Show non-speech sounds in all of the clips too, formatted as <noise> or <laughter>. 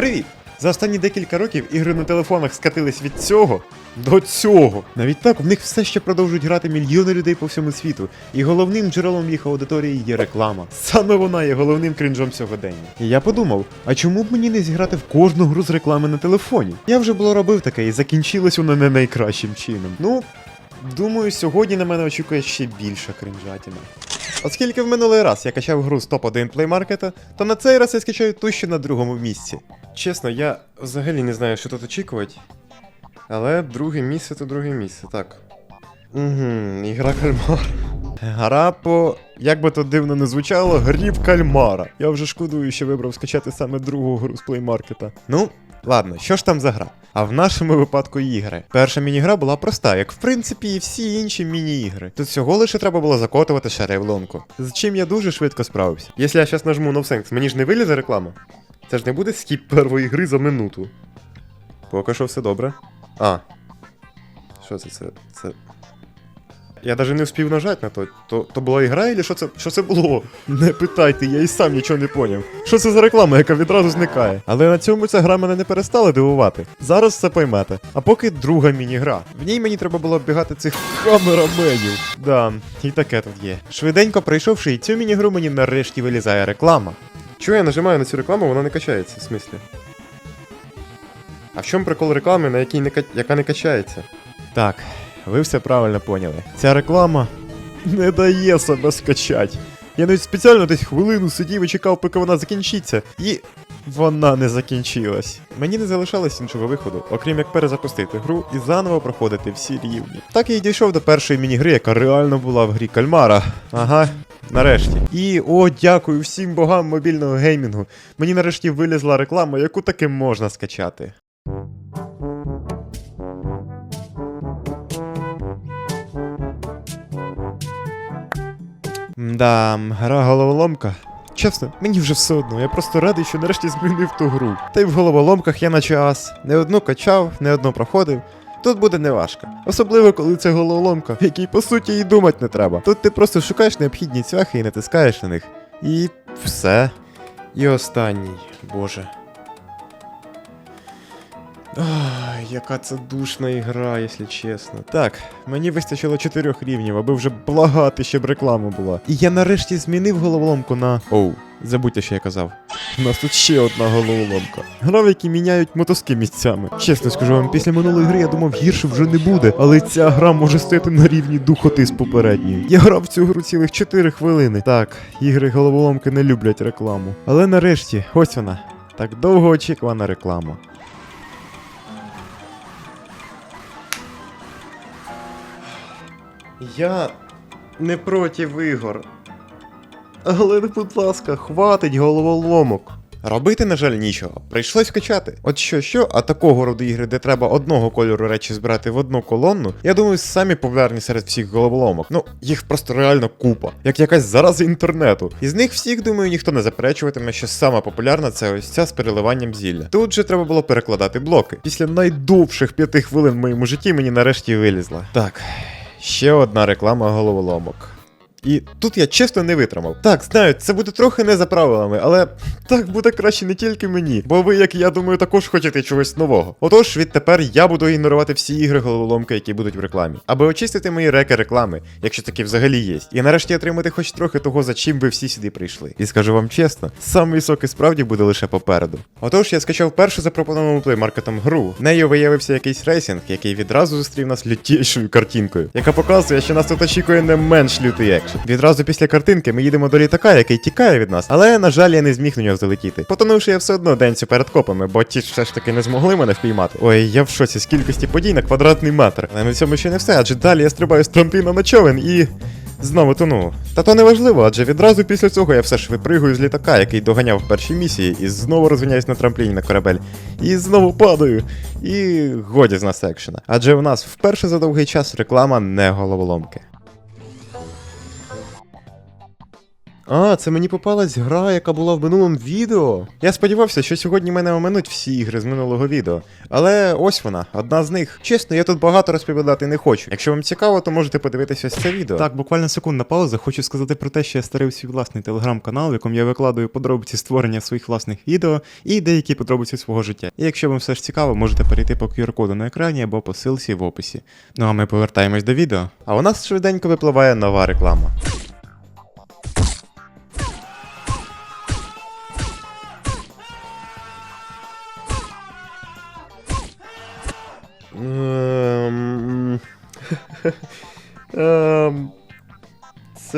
Привіт! За останні декілька років ігри на телефонах скатились від цього до цього. Навіть так, в них все ще продовжують грати мільйони людей по всьому світу. І головним джерелом їх аудиторії є реклама. Саме вона є головним крінжом сьогодення. І я подумав, а чому б мені не зіграти в кожну гру з реклами на телефоні? Я вже було робив таке, і закінчилось воно не найкращим чином. Ну, думаю, сьогодні на мене очікує ще більша крінжатіна. Оскільки в минулий раз я качав гру з топ-1 плеймаркета, то на цей раз я скачаю ту, що на другому місці. Чесно, я взагалі не знаю, що тут очікувати. Але друге місце то друге місце, так. Угу, ігра кальмар. Гра по, як би то дивно не звучало, гріб кальмара. Я вже шкодую, що вибрав скачати саме другу гру з плеймаркета. Ну, ладно, що ж там за гра? А в нашому випадку ігри. Перша міні-гра була проста, як в принципі і всі інші міні-ігри. Тут всього лише треба було закотувати шари в лонку. З чим я дуже швидко справився. Якщо я зараз нажму No Thanks, мені ж не вилізе реклама? Це ж не буде скіп першої гри за минуту. Поки що все добре. А. Що це? Це. це... Я навіть не встиг нажати на то. То, то була ігра, і що це, що це було? Не питайте, я і сам нічого не поняв. Що це за реклама, яка відразу зникає? Але на цьому ця гра мене не перестала дивувати. Зараз все поймете. А поки друга міні-гра. В ній мені треба було оббігати цих камераменів. Да, і таке тут є. Швиденько пройшовши і цю міні-гру, мені нарешті вилізає реклама. Чого я нажимаю на цю рекламу, вона не качається, в смислі? А в чому прикол реклами, на якій не ка- яка не качається? Так, ви все правильно поняли. Ця реклама не дає себе скачати. Я навіть спеціально десь хвилину сидів і чекав, поки вона закінчиться. І вона не закінчилась. Мені не залишалось іншого виходу, окрім як перезапустити гру і заново проходити всі рівні. Так я й дійшов до першої міні-гри, яка реально була в грі кальмара. Ага. Нарешті. І о, дякую всім богам мобільного геймінгу. Мені нарешті вилізла реклама, яку таки можна скачати. Да, гра головоломка. Чесно, мені вже все одно, я просто радий, що нарешті змінив ту гру. Та й в головоломках я на час. Не одну качав, не одну проходив. Тут буде неважко. Особливо, коли це головоломка, в якій по суті і думати не треба. Тут ти просто шукаєш необхідні цвяхи і натискаєш на них. І все. І останній, боже. Ай, яка це душна ігра, якщо чесно. Так, мені вистачило чотирьох рівнів, аби вже благати, щоб реклама була. І я нарешті змінив головоломку на. Оу, забудьте, що я казав. У нас тут ще одна головоломка. Гра, в якій міняють мотузки місцями. Чесно скажу вам, після минулої гри я думав, гірше вже не буде, але ця гра може стояти на рівні духоти з попередньою. Я грав цю гру цілих 4 хвилини. Так, ігри головоломки не люблять рекламу. Але нарешті, ось вона. Так довго очікувана реклама. Я не проти ігор. Але, будь ласка, хватить головоломок. Робити, на жаль, нічого. Прийшлось качати. От що, що, а такого роду ігри, де треба одного кольору речі збирати в одну колонну, я думаю, самі популярні серед всіх головоломок. Ну, їх просто реально купа. Як якась зараза інтернету. Із них всіх, думаю, ніхто не заперечуватиме, що сама популярна це ось ця з переливанням зілля. Тут же треба було перекладати блоки. Після найдовших п'яти хвилин в моєму житті мені нарешті вилізла. Так, ще одна реклама головоломок. І тут я чесно не витримав. Так, знаю, це буде трохи не за правилами, але так буде краще не тільки мені, бо ви, як я думаю, також хочете чогось нового. Отож, відтепер я буду ігнорувати всі ігри головоломки, які будуть в рекламі, аби очистити мої реки реклами, якщо такі взагалі є. І нарешті отримати хоч трохи того, за чим ви всі сюди прийшли. І скажу вам чесно, самий сок і справді буде лише попереду. Отож, я скачав першу запропоновану плеймаркетом гру. Нею виявився якийсь рейсинг, який відразу зустрів нас лютішою картинкою, яка показує, що нас тут очікує не менш лютий Відразу після картинки ми їдемо до літака, який тікає від нас, але на жаль, я не зміг на нього залетіти. Потонувши я все одно денцю перед копами, бо ті все ж таки не змогли мене впіймати. Ой, я в шоці з кількості подій на квадратний метр. Але на цьому ще не все, адже далі я стрибаю з трампліна на човен і. Знову тону. Та то не важливо, адже відразу після цього я все ж випригую з літака, який доганяв в першій місії, і знову розганяюсь на трампліні на корабель. І знову падаю. І годі з нас екшена. Адже у нас вперше за довгий час реклама не головоломки. А, це мені попалась гра, яка була в минулому відео. Я сподівався, що сьогодні мене оминуть всі ігри з минулого відео. Але ось вона, одна з них. Чесно, я тут багато розповідати не хочу. Якщо вам цікаво, то можете подивитися ось це відео. Так, буквально секундна пауза. Хочу сказати про те, що я створив свій власний телеграм-канал, в якому я викладаю подробиці створення своїх власних відео і деякі подробиці свого життя. І якщо вам все ж цікаво, можете перейти по QR-коду на екрані або по ссылці в описі. Ну а ми повертаємось до відео. А у нас швиденько випливає нова реклама.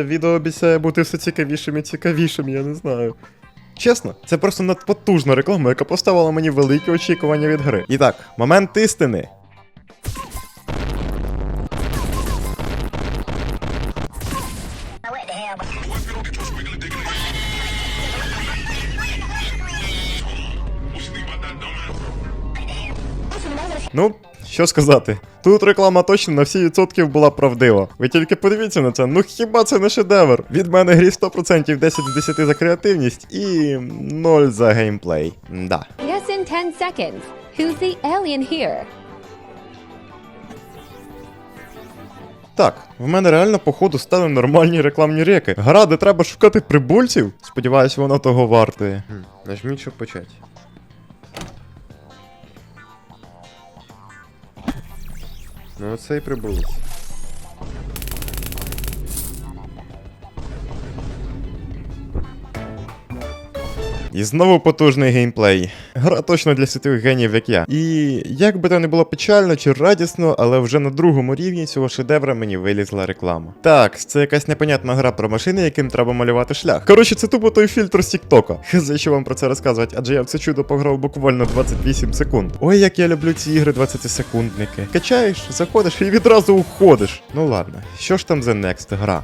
Це відео обіцяє бути все цікавішим і цікавішим, я не знаю. Чесно, це просто надпотужна реклама, яка поставила мені великі очікування від гри. І так, момент істини. Ну, що сказати. Тут реклама точно на всі відсотків була правдива. Ви тільки подивіться на це, ну хіба це не шедевр? Від мене грі 100% 10 з 10 за креативність і 0 за геймплей. Да. Guess in 10 seconds. Who's the alien here? Так, в мене реально походу стали нормальні рекламні реки. Гра, де треба шукати прибульців. Сподіваюсь, воно того вартує. Нажміть, щоб почати. Ну, оце і прибулець. І знову потужний геймплей. Гра точно для світових генів, як я. І як би то не було печально чи радісно, але вже на другому рівні цього шедевра мені вилізла реклама. Так, це якась непонятна гра про машини, яким треба малювати шлях. Коротше, це тупо той фільтр з Тіктока. <laughs> Хз, що вам про це розказувати, адже я в це чудо пограв буквально 28 секунд. Ой, як я люблю ці ігри 20-секундники. Качаєш, заходиш і відразу уходиш. Ну ладно, що ж там за next гра?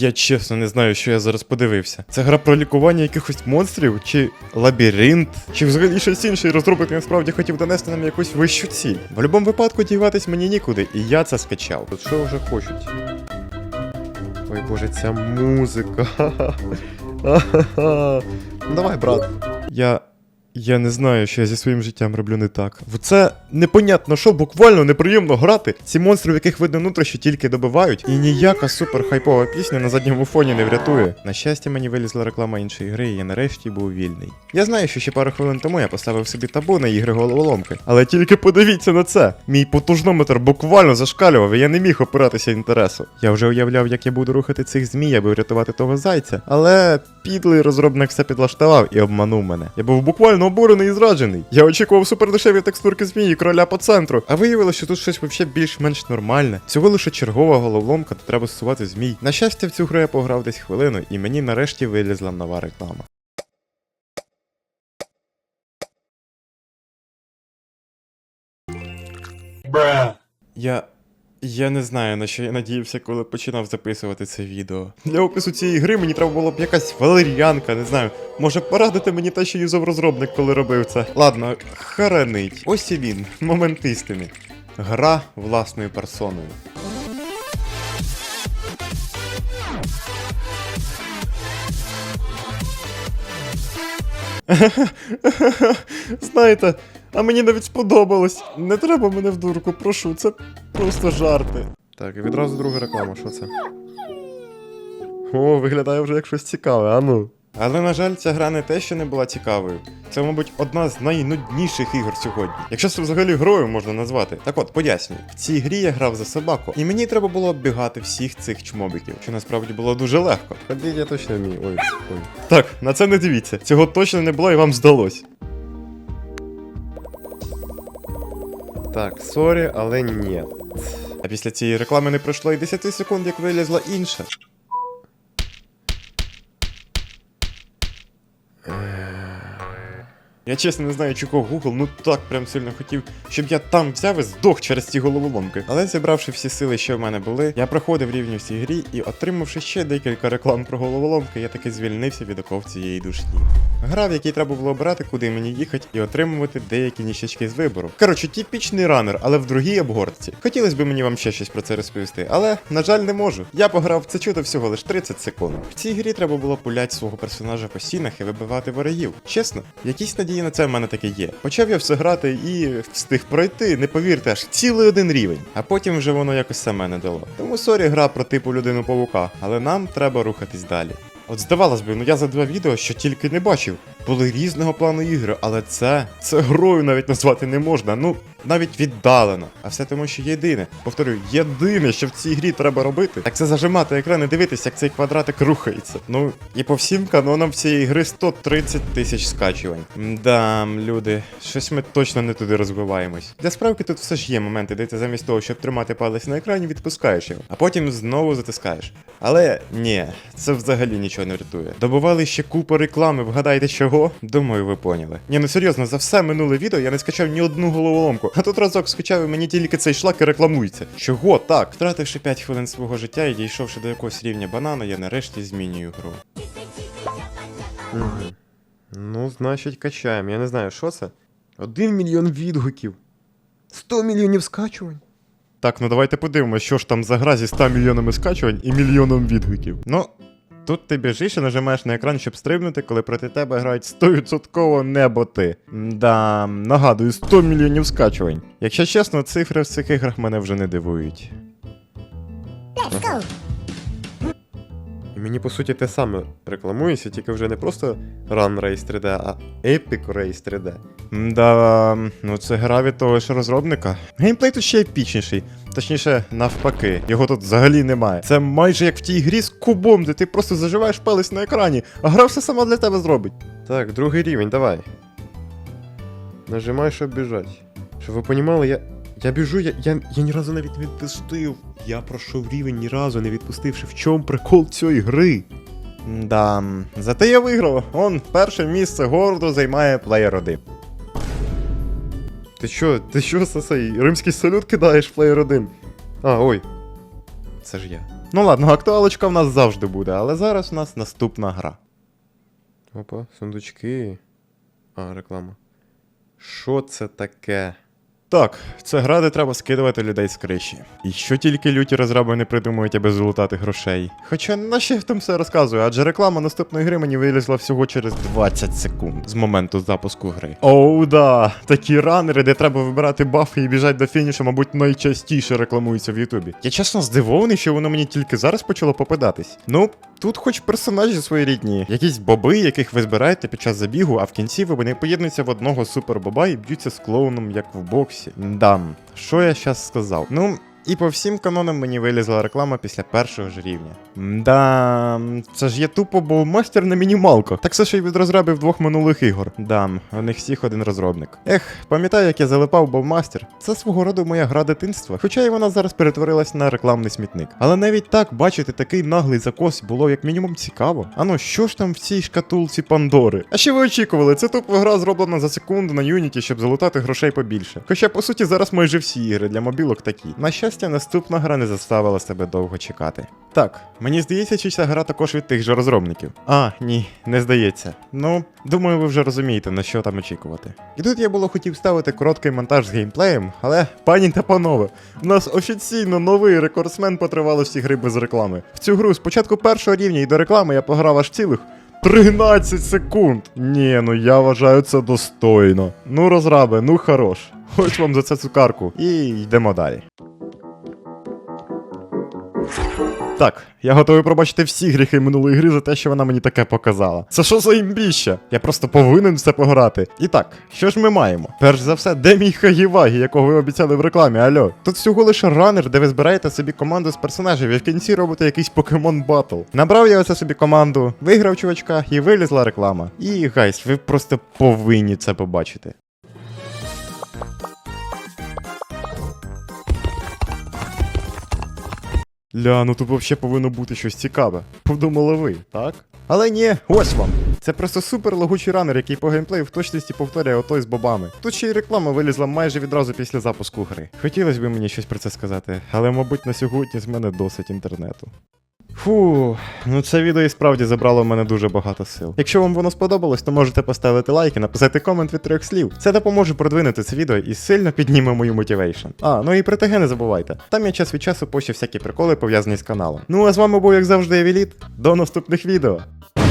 Я чесно не знаю, що я зараз подивився. Це гра про лікування якихось монстрів, чи лабіринт, чи взагалі щось інше, і розробник насправді хотів донести нам якусь вищу ціль. В будь-якому випадку діватись мені нікуди, і я це скачав. Тут що вже хочуть? Ой боже, ця музика. <laughs> Ну давай, брат. Я. Я не знаю, що я зі своїм життям роблю не так. В це непонятно, що буквально неприємно грати. Ці монстри, в яких видно нутрощі, тільки добивають, і ніяка супер хайпова пісня на задньому фоні не врятує. На щастя, мені вилізла реклама іншої гри, і я нарешті був вільний. Я знаю, що ще пару хвилин тому я поставив собі табу на ігри головоломки. Але тільки подивіться на це. Мій потужнометр буквально зашкалював, і я не міг опиратися інтересу. Я вже уявляв, як я буду рухати цих змій, аби врятувати того зайця. Але підлий розробник все підлаштував і обманув мене. Я був буквально обурений і зраджений. Я очікував супердешеві текстурки змії, кроля по центру. А виявилося, що тут щось вообще більш-менш нормальне. Всього лише чергова головоломка, де треба стосувати змій. На щастя, в цю гру я пограв десь хвилину, і мені нарешті вилізла нова реклама. Я. Я не знаю, на що я надіявся, коли починав записувати це відео. Для опису цієї гри мені треба було б якась валеріанка, не знаю. Може порадити мені те, що юзав розробник, коли робив це. Ладно, харанить. Ось і він, момент істини. Гра власною персоною. <laughs> Знаєте, а мені навіть сподобалось. Не треба мене в дурку, прошу, це просто жарти. Так, і відразу друга реклама, що це? О, виглядає вже як щось цікаве, а ну. Але, на жаль, ця гра не те, що не була цікавою. Це, мабуть, одна з найнудніших ігор сьогодні. Якщо це взагалі грою можна назвати. Так от, пояснюю, в цій грі я грав за собаку, і мені треба було оббігати всіх цих чмобіків, що насправді було дуже легко. Ходіть, я точно вмію. Ой, ой. Так, на це не дивіться. Цього точно не було і вам здалось. Так, сорі, але ні. А після цієї реклами не пройшло і 10 секунд, як вилізла інша. Я чесно не знаю, чого Google ну так прям сильно хотів, щоб я там взяв і здох через ці головоломки. Але зібравши всі сили, що в мене були, я проходив рівні в цій грі і отримавши ще декілька реклам про головоломки, я таки звільнився від оков цієї душні. Гра, в якій треба було обирати, куди мені їхати, і отримувати деякі ніщачки з вибору. Коротше, типічний ранер, але в другій обгортці. Хотілося б мені вам ще щось про це розповісти, але на жаль, не можу. Я пограв це чудо всього лише 30 секунд. В цій грі треба було пуляти свого персонажа по стінах і вибивати ворогів. Чесно, якісь надії на це в мене таке є. Почав я все грати і встиг пройти, не повірте, аж цілий один рівень. А потім вже воно якось саме не дало. Тому сорі, гра про типу людину павука, але нам треба рухатись далі. От здавалось би, ну я за два відео що тільки не бачив. Були різного плану ігри, але це це грою навіть назвати не можна. Ну навіть віддалено. А все тому, що єдине, повторюю, єдине, що в цій грі треба робити, так це зажимати екран і дивитися, як цей квадратик рухається. Ну і по всім канонам цієї гри 130 тисяч скачувань. Да, люди, щось ми точно не туди розвиваємось. Для справки тут все ж є моменти, де ти замість того, щоб тримати палець на екрані, відпускаєш його, а потім знову затискаєш. Але ні, це взагалі нічого не врятує. Добували ще купу реклами, вгадайте чого? Думаю, ви поняли. Ні, ну серйозно, за все минуле відео я не скачав ні одну головоломку, а тут разок скачав і мені тільки цей шлак і рекламується. Чого так? Втративши 5 хвилин свого життя і дійшовши до якогось рівня банана, я нарешті змінюю гру. Ну, значить, качаємо. Я не знаю, що це. Один мільйон відгуків. 100 мільйонів скачувань. Так, ну давайте подивимося, що ж там за гра зі 100 мільйонами скачувань і мільйоном відгуків. Ну, тут ти біжиш і нажимаєш на екран, щоб стрибнути, коли проти тебе грають 100% неботи. Да, нагадую, 100 мільйонів скачувань. Якщо чесно, цифри в цих іграх мене вже не дивують. І мені по суті те саме рекламується, тільки вже не просто Run Race 3D, а Epic Race 3D. Да, ну це гра від того ж розробника. Геймплей тут ще епічніший. Точніше, навпаки, його тут взагалі немає. Це майже як в тій грі з кубом, де ти просто заживаєш палець на екрані, а гра все сама для тебе зробить. Так, другий рівень, давай. Нажимай, щоб біжать. Щоб ви понімали, я. Я біжу, я, я, я ні разу навіть не відпустив. Я пройшов рівень ні разу не відпустивши. В чому прикол цієї гри? Да, зате я виграв. Он перше місце гордо займає плеєр 1. Ти що, ти що, Сасей, римський салют кидаєш плеєр 1? А, ой. Це ж я. Ну ладно, актуалочка в нас завжди буде, але зараз у нас наступна гра. Опа, сундучки. А, реклама. Що це таке? Так, це гра, де треба скидувати людей з криші. І що тільки люті розраби не придумують, аби золотати грошей. Хоча на що я там все розказую, адже реклама наступної гри мені вилізла всього через 20 секунд з моменту запуску гри. Оу, да, такі ранери, де треба вибирати бафи і біжать до фінішу, мабуть, найчастіше рекламуються в Ютубі. Я чесно здивований, що воно мені тільки зараз почало попадатись. Ну, тут хоч персонажі своєрідні, якісь боби, яких ви збираєте під час забігу, а в кінці ви вони поєднуються в одного супербоба і б'ються з клоуном, як в боксі. Дам, що я щас сказав? Ну. І по всім канонам мені вилізла реклама після першого ж рівня. Да, це ж є тупо, бо мастер на мінімалках. Так це ще й від розробів двох минулих ігор. Дам, у них всіх один розробник. Ех, пам'ятаю, як я залипав Бовмастер. Це свого роду моя гра дитинства, хоча і вона зараз перетворилась на рекламний смітник. Але навіть так бачити такий наглий закос було як мінімум цікаво. Ано, що ж там в цій шкатулці Пандори? А що ви очікували? Це тупо гра зроблена за секунду на Юніті, щоб залутати грошей побільше. Хоча, по суті, зараз майже всі ігри для мобілок такі. На щастя, наступна гра не заставила себе довго чекати. Так, мені здається, чи ця гра також від тих же розробників. А, ні, не здається. Ну, думаю, ви вже розумієте, на що там очікувати. І тут я було хотів ставити короткий монтаж з геймплеєм, але, пані та панове, у нас офіційно новий рекордсмен по тривалості гри без реклами. В цю гру з початку першого рівня і до реклами я пограв аж цілих 13 секунд. Ні, ну я вважаю це достойно. Ну, розраби, ну хорош. Ось вам за це цукарку. І йдемо далі. Так, я готовий пробачити всі гріхи минулої гри за те, що вона мені таке показала. Це що за імбіща? Я просто повинен це пограти. І так, що ж ми маємо? Перш за все, де мій Хагівагі, якого ви обіцяли в рекламі, альо? Тут всього лише ранер, де ви збираєте собі команду з персонажів і в кінці робите якийсь покемон батл. Набрав я оце собі команду, виграв чувачка і вилізла реклама. І гайс, ви просто повинні це побачити. Ля, ну тут вообще повинно бути щось цікаве. Подумали ви, так? Але ні, ось вам. Це просто супер лагучий ранер, який по геймплею в точності повторює отой з бобами. Тут ще й реклама вилізла майже відразу після запуску гри. Хотілося б мені щось про це сказати, але мабуть на сьогодні з мене досить інтернету. Фу, ну це відео і справді забрало в мене дуже багато сил. Якщо вам воно сподобалось, то можете поставити лайк і написати комент від трьох слів. Це допоможе продвинути це відео і сильно підніме мою мотивейшн. А, ну і про ТГ не забувайте. Там я час від часу пощу всякі приколи пов'язані з каналом. Ну а з вами був, як завжди, Евіліт. До наступних відео.